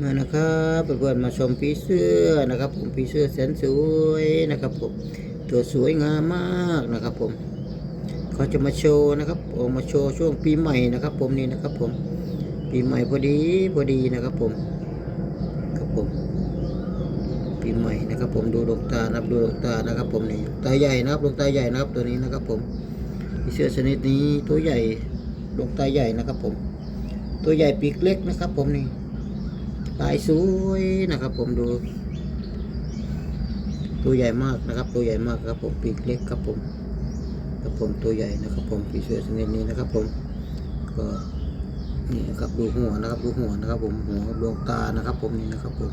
มานะครับเพื่อนๆมาชมผีเสื้อนะครับ ผมผีเสื้อแสนสวยนะครับผมตัวสวยงามมากนะครับผมเขาจะมาโชว์นะครับออกมาโชว์ช่วงปีใหม่นะครับ ผมนี่นะครับผมปีใหม่พอดีพอดีนะครับผมครับผมปีใหม่นะครับ ผมดูดวงตานะครับดูดวงตานะครับ ผมนี่ตาใหญ่นะครับดวงตาใหญ่นะครับตัวนี้นะครับ ผมผีเสื้อชนิดนี้ตัวใหญ่ดวงตาใหญ่นะครับ ผม ตัวใหญ่ปีกเล็กนะครับ ผมนี่ ลายสวยนะครับผมดู ตัวใหญ่มากนะครับ ตัวใหญ่มากครับผมปีกเล็กครับผมครับผมตัวใหญ่นะครับผมผีเสื้อชนิดนี้นะครับผมก็นี่นะครับดูหัวนะครับดูหัวนะครับผมหัวดวงตานะครับ ผมนี่นะครับผม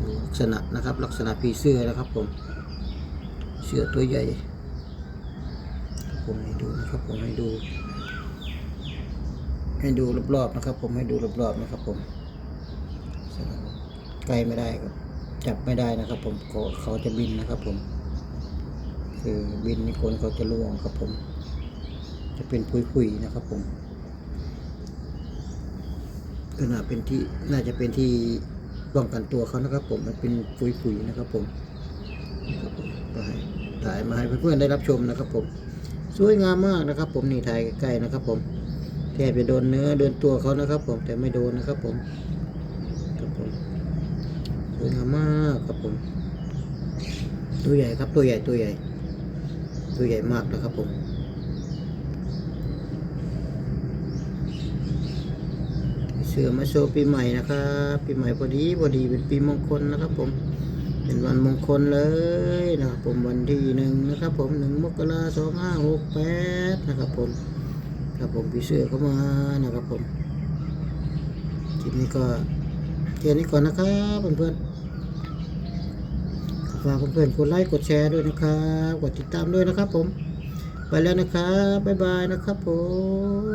ดูลักษณะนะครับ ลักษณะผีเสื้อนะครับ ผมเสื้อตัวใหญ่ครับผมให้ดูนะครับผมให้ดู ให้ดูรอบๆนะครับ ผมให้ดูรอบๆนะครับผม ใกล้ไม่ได้ครับจับไม่ได้นะครับ ผมเขาเขาจะบินนะครับ ผม คือบินนี่คนเขาจะล่วงครับผม จะเป็นพุยๆนะครับ ผมก็น่าเป็นที่น่าจะเป็นที่ป้องกันตัวเขานะครับ ผมมันเป็นพุยๆนะครับผมนะครับ ผมก็ให้ถ่ายมาให้เพื่อนๆได้รับชมนะครับ ผม สวยงามมากนะครับ ผมนี่ถ่ายใกล้ๆนะครับ ผมแทบจะโดนเนื้อโดนตัวเขานะครับ ผมแต่ไม่โดนนะครับ ผม วยงามมากครับผม ตัวใหญ่ครับตัวใหญ่ตัวใหญ่ ตัวใหญ่มากนะครับผมเสือมาโชว์ปีใหม่นะครับปีใหม่พอดีพอดีเป็นปีมงคลนะครับผม เป็นวันมงคลเลยนะครับผมวันที่หนึ่งนะครับ ผมหนึ่งมกราสองห้าหกแปดนะครับผมครับผมพี่เสือเข้ามานะครับผมคลิปนี้ก็แค่นี้ก่อนนะครับเพื่อนๆ ฝากเพื่อนๆกดไลค์กดแชร์ด้วยนะครับ กดติดตามด้วยนะครับผม ไปแล้วนะครับ บ๊ายบายนะครับผ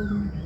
ม